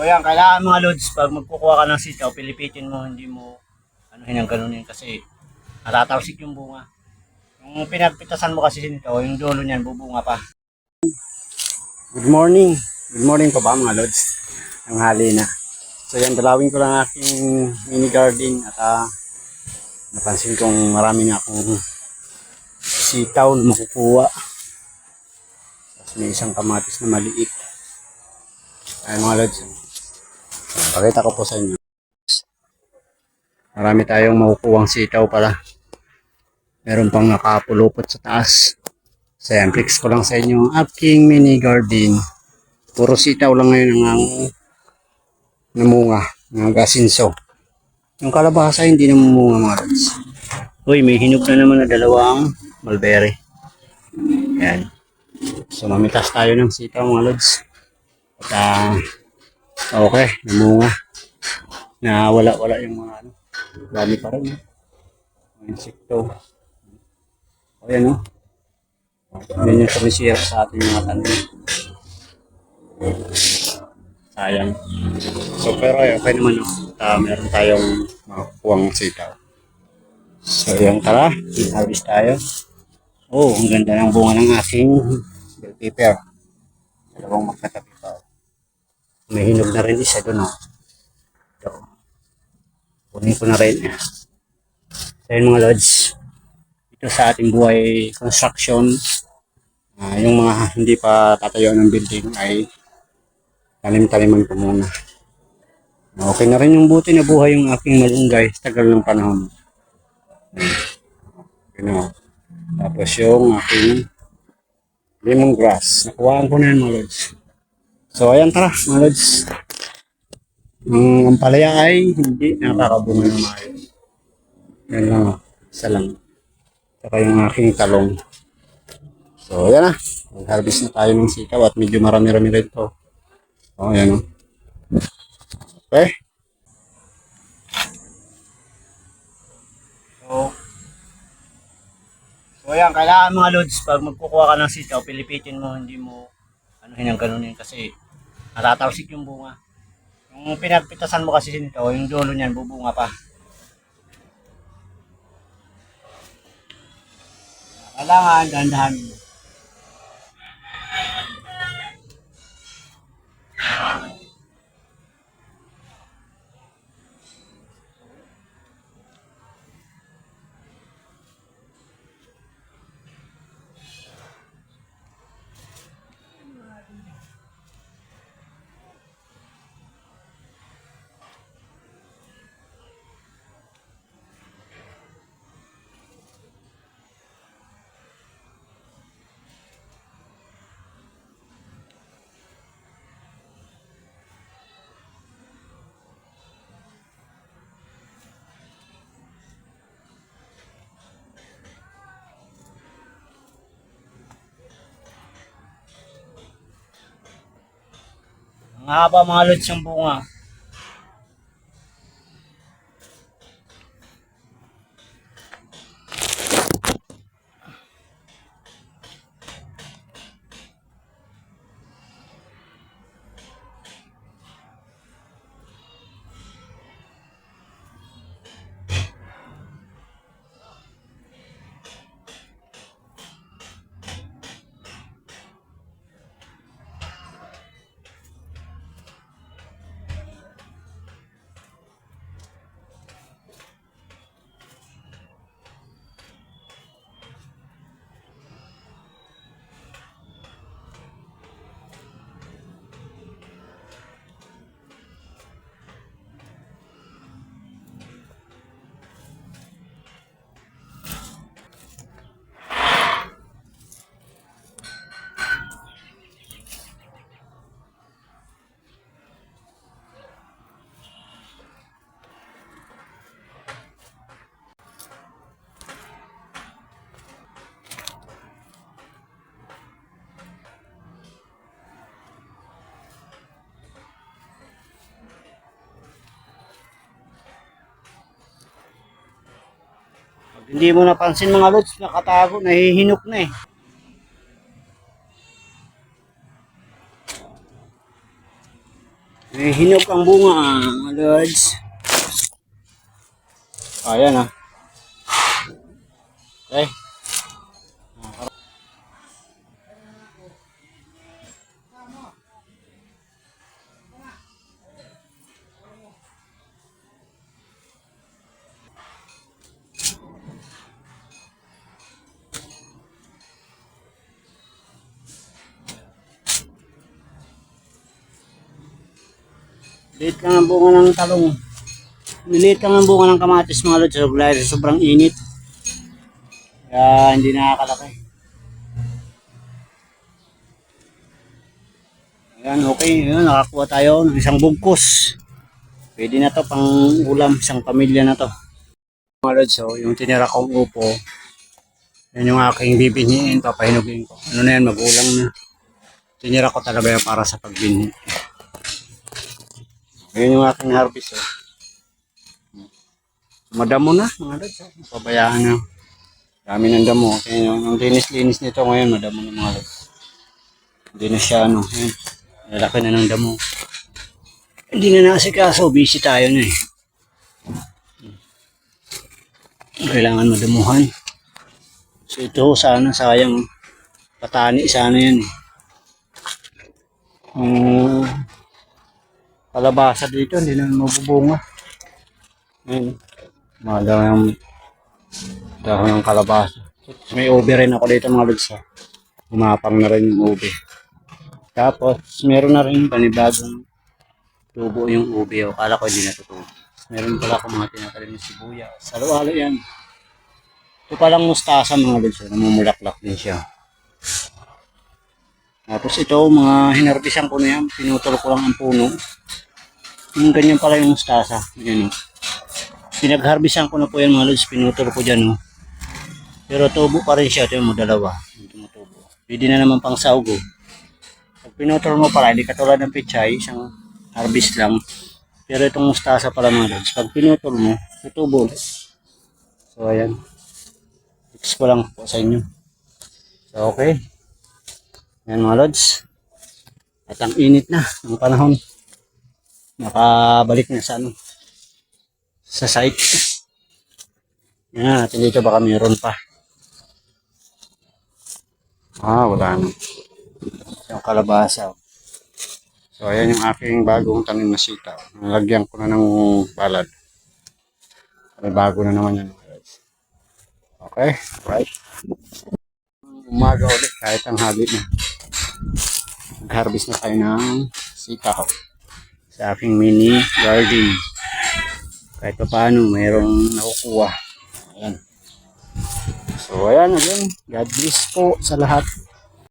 So yan, kailangan mga lods, pag magkukuha ka ng sitaw, pilipitin mo, hindi mo ano hinang ganunin kasi natatalsik yung bunga. Yung pinagpitasan mo kasi nito, yung dulo niyan, bubunga pa. Good morning. Good morning pa ba mga lods? Ang hali na. So yan, dalawin ko lang aking mini garden at ah, napansin kong marami na akong sitaw na makukuha. Tapos may isang kamatis na maliit. Ay mga lods. Pakita ko po sa inyo. Marami tayong makukuhang sitaw pala. Meron pang nakapulupot sa taas. Flex ko lang sa inyo ang aking mini garden. Puro sitaw lang ngayon ang namunga, ng gasinso. Yung kalabasa hindi namumunga mga lods. Uy, may hinog na naman na dalawang mulberry. Yan. So mamitas tayo ng sitaw mga lods. At ah, okay, namunga. Na wala-wala yung mga ano. Dami pa rin. eh. Insekto. O yan o. Yan yung sumisira sa ating mga tanim. Sayang. So pero ay, okay naman o. Uh, meron tayong makakuwang sitaw. So yan tara, harvest tayo. Oh, ang ganda ng bunga ng aking bell pepper. Dalawang magkatabi pa. oh. May hinog na rin isa doon oh. Ito. Kunin ko na rin. So yun mga lods. Ito sa ating buhay construction. ah, yung mga hindi pa tatayo ng building ay tanim-taniman ko muna. Okay na rin yung buti na buhay yung aking malunggay sa tagal ng panahon. You know. Tapos yung aking lemongrass. Nakuhaan ko na yun mga lods. So ayan tara mga lods. Ang ampalaya ay hindi nakakabunga ng maayos. Yan lang. oh. Isa lang. Saka yung aking talong. So ayan na. Mag-harvest na tayo ng sitaw at medyo marami-rami rin to. Oh, ayan o. Okay. So, So yan, kailangan mga lods, pag magkukuha ka ng sitaw, pilipitin mo, hindi mo ano hinang ganunin kasi natatalsik yung bunga. Yung pinagpitasan mo kasi nito, yung dulo niyan, bubunga pa. Kailangan, dahan-dahan mo. Ang haba mga lods yung bunga. Hindi mo napansin mga lods, nakatago, nahihinok na eh. May hinog ang bunga, mga lords. Ayan ah. Okay. Liit lang ang bunga ng talong. Maliit lang ang bunga ng kamatis mga lods. So, sobrang init. Kaya hindi nakakalaki. Ayan, okay. Ayan, nakakuha tayo ng isang bugkos. Pwede na to pang ulam, isang pamilya na to. Mga lods, so, yung tinira kong upo, yan yung aking bibinhiin, papahinugin ko. Ano na yan, magulang na. Tinira ko talaga yan para sa pagbinhi. Ayan yung aking harvest. Oh. Madamo na, mga lods. Oh. Pabayaan na. Dami ng damo. Ayan yung, yung linis-linis nito ngayon, madamo na mga lods. Hindi na siya, ano, ayan. Lalaki na ng damo. Hindi na nasikaso, busy tayo na eh. Kailangan madamuhan. So ito, sana, sayang. Patani, sana yan eh. Hmm, kalabasa dito, hindi na mabubunga. Ayun. Mga dahon ng dahon ng kalabasa. May ube rin ako dito mga lods. Umapang na rin yung ube. Tapos, meron na rin panibagong tubo yung ube. O, kala ko hindi natutubo. Meron pala ako mga tinatalim na sibuyas. Salo-halo yan. Ito palang mustasa mga lods. Namumulaklak din siya. Tapos ito, mga hinarbisan ko na yan. Pinutol ko lang ang puno. Yung ganyan pala yung mustasa. Yan o. Pinagharbisan ko na po yan mga lods. Pinutol ko dyan o. Pero tubo pa rin siya. Ito yung dalawa. Tumutubo. Pwede na naman pang saugo. Pag pinutol mo pala, hindi katulad ng pichay, isang harvest lang. Pero itong mustasa pala mga lods. Pag pinutol mo, tutubo. So ayan. Fix ko lang po sa inyo. So okay. Yan mga lods. At ang init na ng panahon. Nakabalik na sa ano. Sa site. Yan natin dito baka mayroon pa. Ah, wala na. Yung kalabasa. So, ayan yung aking bagong tanim na sitaw. Nalagyan ko na ng balad. May bago na naman yan. Okay, right. Umaga ulit kahit ang hali na nag-harvest na tayo ng sitaw sa aking mini garden. Kahit pa paano, mayroong nakukuha. Ayan. So, ayan again. God bless po sa lahat.